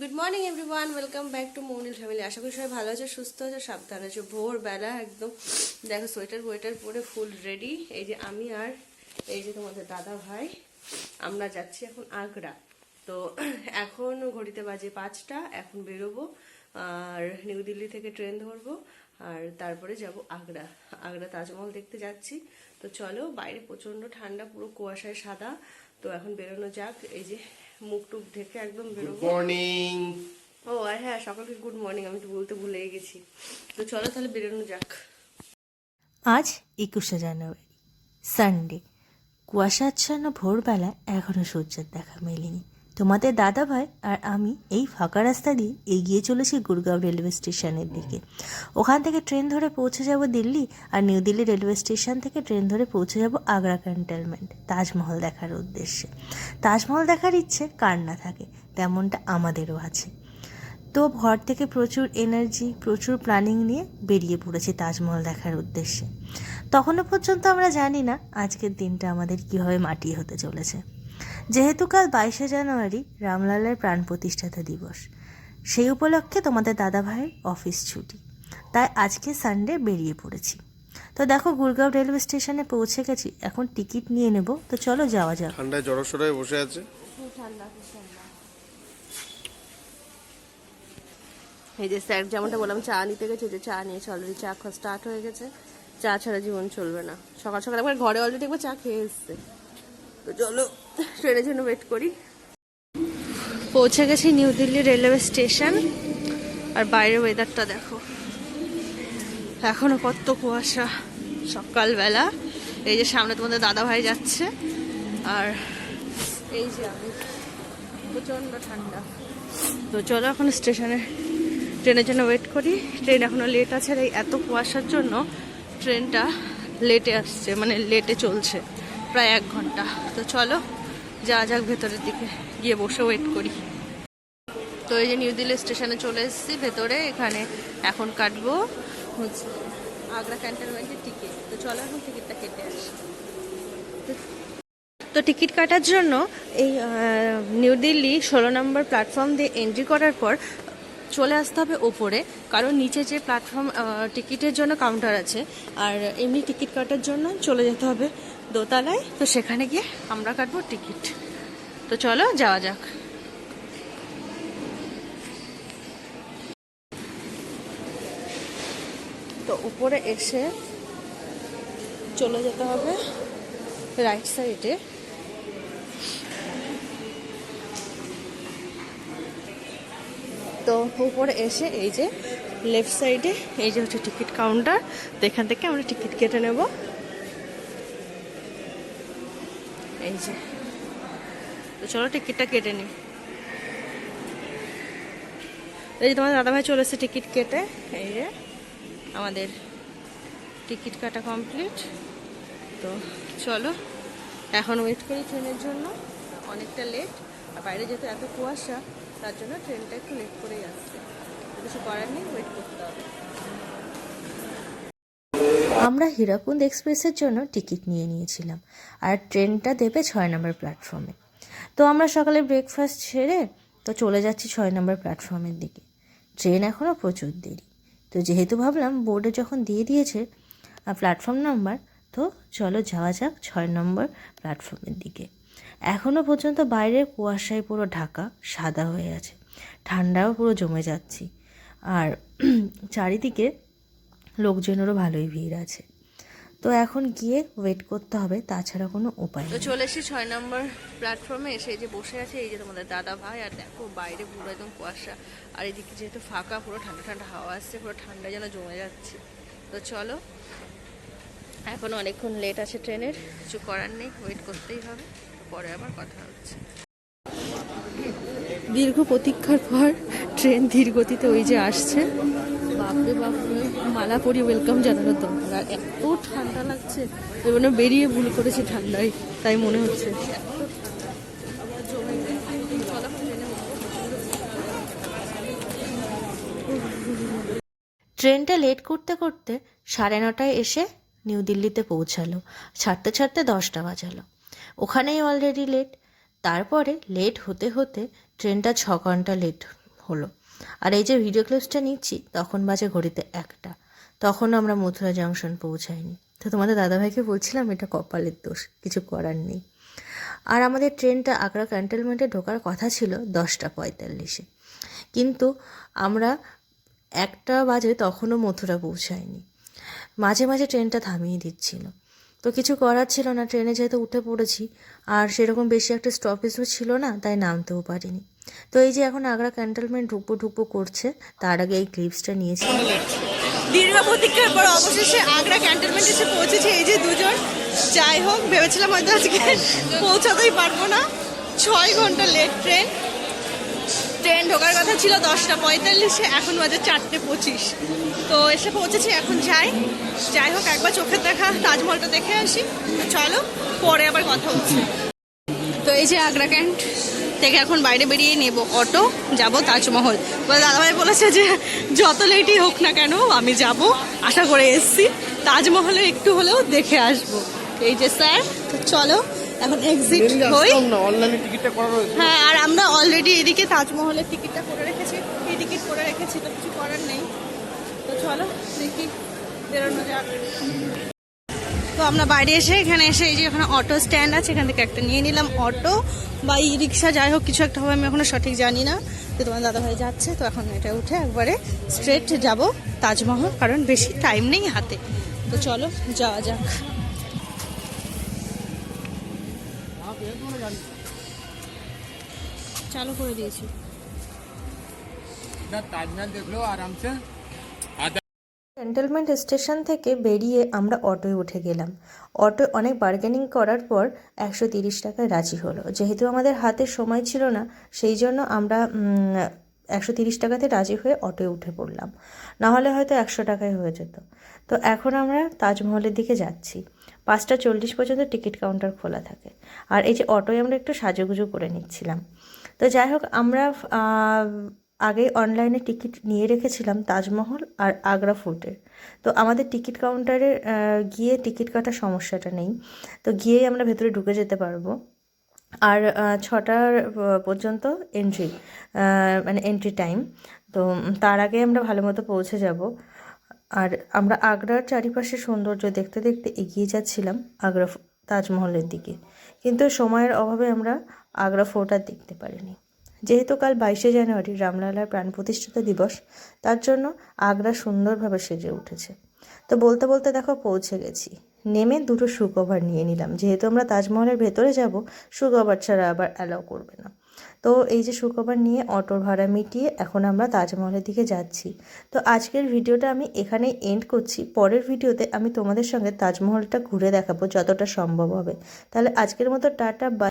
Good morning everyone welcome back to Mounil family আশা করি সবাই ভালো আছে, সুস্থ আছে, সাবধান আছে। ভোরবেলা একদম, দেখো সোয়েটার ওয়েটার পরে ফুল রেডি এই যে আমি আর এই যে তোমাদের দাদা ভাই, আমরা যাচ্ছি এখন আগ্রা। তো এখন ঘড়িতে বাজে পাঁচটা, এখন বেরোবো, আর নিউ দিল্লি থেকে ট্রেন ধরবো, আর তারপরে যাব আগ্রা। আগ্রা তাজমহল দেখতে যাচ্ছি। তো চলো, বাইরে প্রচণ্ড ঠান্ডা, পুরো কুয়াশায় সাদা। তো এখন বেরোনো যাক, এই যে মুখ টুক ঢেকে একদম বেরোবো। মর্নিং ও আর হ্যাঁ সকালকে গুড মর্নিং আমি তো বলতে ভুলে গেছি। তো চলো তাহলে বেরোনো যাক। আজ একুশে জানুয়ারি সানডে কুয়াশাচ্ছন্ন ভোরবেলা এখনও সূর্যের দেখা মেলেনি। তোমাদের দাদাভাই আর আমি এই ফাঁকা রাস্তা দিয়ে এগিয়ে চলেছি গুরগাঁও রেলওয়ে স্টেশনের দিকে। ওখান থেকে ট্রেন ধরে পৌঁছে যাব দিল্লি আর নিউ দিল্লি রেলওয়ে স্টেশন থেকে ট্রেন ধরে পৌঁছে যাব আগ্রা ক্যান্টনমেন্ট, তাজমহল দেখার উদ্দেশ্যে। তাজমহল দেখার ইচ্ছে কার না থাকে, তেমনটা আমাদেরও আছে। তো ঘর থেকে প্রচুর এনার্জি প্রচুর প্ল্যানিং নিয়ে বেরিয়ে পড়েছি তাজমহল দেখার উদ্দেশ্যে। তখনও পর্যন্ত আমরা জানি না আজকের দিনটা আমাদের কীভাবে মাটি হতে চলেছে। যেহেতু কাল বাইশে জানুয়ারি রামলালের প্রাণ প্রতিষ্ঠাতা দিবস সেই উপলক্ষে তোমাদের দাদা ভাইয়ের অফিস ছুটি। তাই আজকে সানডে বেরিয়ে পড়েছি। তো দেখো গুরগাঁও রেলওয়ে স্টেশনে পৌঁছে গেছি এখন টিকিট নিয়ে নেব। তো চলো যাওয়া যাক। ঠান্ডায় জড়সড়ায় বসে আছে। এই যে স্যার যেমনটা বললাম চা নিতে গেছে যে চা নিয়েছে অলরেডি চা খাওয়া স্টার্ট হয়ে গেছে। চা ছাড়া জীবন চলবে না। সকাল সকাল একবার ঘরে অলরেডি একবার চা খেয়ে এসছে। তো চলো। ট্রেনের জন্য ওয়েট করি। পৌঁছে গেছি নিউ দিল্লি রেলওয়ে স্টেশন। আর বাইরের ওয়েদারটা দেখো। এখনও কত কুয়াশা। সকালবেলা। এই যে সামনে তোমাদের দাদা ভাই যাচ্ছে। আর এই যে আমি। প্রচণ্ড ঠান্ডা। তো চলো এখন স্টেশনে, ট্রেনের জন্য ওয়েট করি। ট্রেন এখনও লেট আছে। আর এই এত কুয়াশার জন্য ট্রেনটা লেটে আসছে। মানে লেটে চলছে। প্রায় এক ঘণ্টা। তো চলো। যা যাক ভেতরের দিকে। গিয়ে বসে ওয়েট করি। তো এই যে নিউ দিল্লি স্টেশনে চলে এসেছি, ভেতরে এখানে এখন কাটবো আগ্রা ক্যান্টনমেন্টের টিকিট তো চলো এখন টিকিটটা কেটে আসি। তো টিকিট কাটার জন্য এই নিউ দিল্লি ষোলো নম্বর প্ল্যাটফর্ম দিয়ে এন্ট্রি করার পর চলে আসতে হবে ওপরে, কারণ নিচে যে প্ল্যাটফর্ম টিকিটের জন্য কাউন্টার আছে, আর এমনি টিকিট কাটার জন্য চলে যেতে হবে। দোতলায়? তো সেখানে গিয়ে আমরা কাটবো টিকিট। তো চলো যাওয়া যাক। তো উপরে এসে চলে যেতে হবে রাইট সাইডে তো উপরে এসে এই যে লেফট সাইডে এই যে হচ্ছে টিকিট কাউন্টার তো এখান থেকে আমরা টিকিট কেটে নেব। এই যে। তো চলো টিকিটটা কেটে নিই এই যে তোমার দাদাভাই চলে এসেছে টিকিট কেটে। এই যে আমাদের টিকিট কাটা কমপ্লিট তো চলো, এখন ওয়েট করি ট্রেনের জন্য। অনেকটা লেট আর বাইরে যেহেতু এত কুয়াশা, তার জন্য ট্রেনটা একটু লেট করেই আসছে। কিছু করার নেই ওয়েট করতে হবে। আমরা হীরাকুন্দ এক্সপ্রেসের জন্য টিকিট নিয়ে নিয়েছিলাম, আর ট্রেনটা দেবে ছয় নম্বর প্ল্যাটফর্মে। তো আমরা সকালে ব্রেকফাস্ট সেরে তো চলে যাচ্ছি ছয় নম্বর প্ল্যাটফর্মের দিকে। ট্রেন এখনও প্রচুর দেরি। তো যেহেতু ভাবলাম বোর্ডে যখন দিয়ে দিয়েছে প্ল্যাটফর্ম নাম্বার, তো চলো যাওয়া যাক ছয় নম্বর প্ল্যাটফর্মের দিকে। এখনও পর্যন্ত বাইরে কুয়াশায় পুরো ঢাকা সাদা হয়ে আছে। ঠান্ডাও পুরো জমে যাচ্ছি। আর চারিদিকে লোকজনেরও ভালোই ভিড় আছে। তো এখন গিয়ে ওয়েট করতে হবে তাছাড়া কোনো উপায় তো চলে এসেছি ছয় নম্বর প্ল্যাটফর্মে এসে যে বসে আছে এই যে তোমাদের দাদা ভাই আর দেখো বাইরে পুরো একদম কুয়াশা। আর এদিকে যেহেতু ফাঁকা পুরো ঠান্ডা ঠান্ডা হাওয়া আসছে পুরো ঠান্ডা যেন জমে যাচ্ছে। তো চলো এখন অনেকক্ষণ লেট আছে ট্রেনের কিছু করার নেই ওয়েট করতেই হবে পরে আবার কথা হচ্ছে। দীর্ঘ প্রতীক্ষার পর ট্রেন ধীর গতিতে ওই যে আসছে। বাপরে বাপরে, মালা পরি ওয়েলকাম জানানোর দরকার। আর এত ঠান্ডা লাগছে এবার বেরিয়ে ভুল করেছি ঠান্ডায়, তাই মনে হচ্ছে। ট্রেনটা লেট করতে করতে সাড়ে নটায় এসে নিউ দিল্লিতে পৌঁছালো। ছাড়তে ছাড়তে দশটা বাজালো। ওখানেই অলরেডি লেট তারপরে লেট হতে হতে ট্রেনটা ছ ঘণ্টা লেট হলো। আর এই যে ভিডিও ক্লিপসটা নিচ্ছি, তখন বাজে ঘড়িতে একটা। তখন আমরা মথুরা জাংশন পৌঁছাইনি। তো তোমাদের দাদাভাইকে বলছিলাম, এটা কপালের দোষ, কিছু করার নেই। আর আমাদের ট্রেনটা আগ্রা ক্যান্টনমেন্টে ঢোকার কথা ছিল দশটা পঁয়তাল্লিশে। কিন্তু আমরা একটা বাজে তখনও মথুরা পৌঁছায়নি মাঝে মাঝে ট্রেনটা থামিয়ে দিচ্ছিল। তো কিছু করার ছিল না, ট্রেনে যেহেতু উঠে পড়েছি, আর সেরকম বেশি একটা স্টপেজও ছিল না, তাই নামতেও পারিনি। তো এই যে এখন আগ্রা ক্যান্টনমেন্ট ঢুকবো ঢুকবো করছে, তার আগে এই ক্লিপসটা নিয়েছি। দীর্ঘ প্রতীক্ষার পর অবশেষে আগ্রা ক্যান্টনমেন্ট এসে পৌঁছেছে এই যে দুজন। যাই হোক, ভেবেছিলাম হয়তো আজকে পৌঁছাতেই পারব না। ছয় ঘণ্টা লেট ট্রেন ট্রেন ঢোকার কথা ছিল দশটা পঁয়তাল্লিশে, এখন বাজে চারটে পঁচিশ। তো এসে পৌঁছেছি, এখন যাই। যাই হোক, একবার চোখের দেখা, তাজমহলটা দেখে আসি। চলো, পরে আবার কথা হচ্ছে তো এই যে আগ্রা ক্যান্ট থেকে এখন বাইরে বেরিয়ে নেব অটো যাব তাজমহল। বলে দাদাভাই বলেছে যে যত লেটই হোক না কেন আমি যাব। আশা করে এসছি। তাজমহলে একটু হলেও দেখে আসব। এই যে স্যার চলো এখন এক্সিট হই। অনলাইনে টিকিটটা করা রয়েছে। হ্যাঁ আর আমরা অলরেডি এদিকে তাজমহলের টিকিটটা করে রেখেছি। এই টিকিট করে রেখেছি তো কিছু করার নেই। তো চলো দেখি বেরোনো যাক। তো আমরা বাইরে এসে এখানে এসে এই যে এখানে অটো স্ট্যান্ড আছে, এখান থেকে একটা নিয়ে নিলাম অটো বা ই রিক্সা যাই হোক, কিছু একটা হবে, আমি এখনও সঠিক জানি না। যে তোমার দাদাভাই যাচ্ছে, তো এখন এটা উঠে একবারে স্ট্রেট যাব তাজমহল, কারণ বেশি টাইম নেই হাতে। তো চলো, যাওয়া যাক। চালু করে দিয়েছি। তাজমহল দেখল, আরামসে। ক্যান্টনমেন্ট স্টেশন থেকে বেরিয়ে আমরা অটোয় উঠে গেলাম। অটো অনেক বার্গেনিং করার পর একশো তিরিশ টাকায় রাজি হলো। যেহেতু আমাদের হাতে সময় ছিল না, সেই জন্য আমরা একশো তিরিশ টাকাতে রাজি হয়ে অটোয় উঠে পড়লাম। নাহলে হয়তো একশো টাকায় হয়ে যেত। তো এখন আমরা তাজমহলের দিকে যাচ্ছি। পাঁচটা চল্লিশ পর্যন্ত টিকিট কাউন্টার খোলা থাকে। আর এই যে অটোয় আমরা একটু সাজুগুজু করে নিচ্ছিলাম। তো যাই হোক, আমরা আগে অনলাইনে টিকিট নিয়ে রেখেছিলাম তাজমহল আর আগ্রা ফোর্টের। তো আমাদের টিকিট কাউন্টারে গিয়ে টিকিট কাটার সমস্যাটা নেই। তো গিয়েই আমরা ভেতরে ঢুকে যেতে পারব। আর ছটার পর্যন্ত এন্ট্রি মানে এন্ট্রি টাইম তো তার আগে আমরা ভালো মতো পৌঁছে যাব। আর আমরা আগ্রার চারিপাশে সৌন্দর্য দেখতে দেখতে এগিয়ে যাচ্ছিলাম আগ্রা তাজমহলের দিকে। কিন্তু সময়ের অভাবে আমরা আগ্রা ফোর্ট আর দেখতে পারিনি। যেহেতু কাল বাইশে জানুয়ারি রামলালার প্রাণ প্রতিষ্ঠাতা দিবস, তার জন্য আগ্রা সুন্দরভাবে সেজে উঠেছে। তো বলতে বলতে দেখো পৌঁছে গেছি। নেমে দুটো শু কভার নিয়ে নিলাম। যেহেতু আমরা তাজমহলের ভেতরে যাব শু কভার ছাড়া আবার অ্যালাউ করবে না। তো এই যে শু কভার নিয়ে অটোর ভাড়া মিটিয়ে এখন আমরা তাজমহলের দিকে যাচ্ছি। তো আজকের ভিডিওটা আমি এখানেই এন্ড করছি। পরের ভিডিওতে আমি তোমাদের সঙ্গে তাজমহলটা ঘুরে দেখাবো যতটা সম্ভব হবে। তাহলে আজকের মতো টাটা বা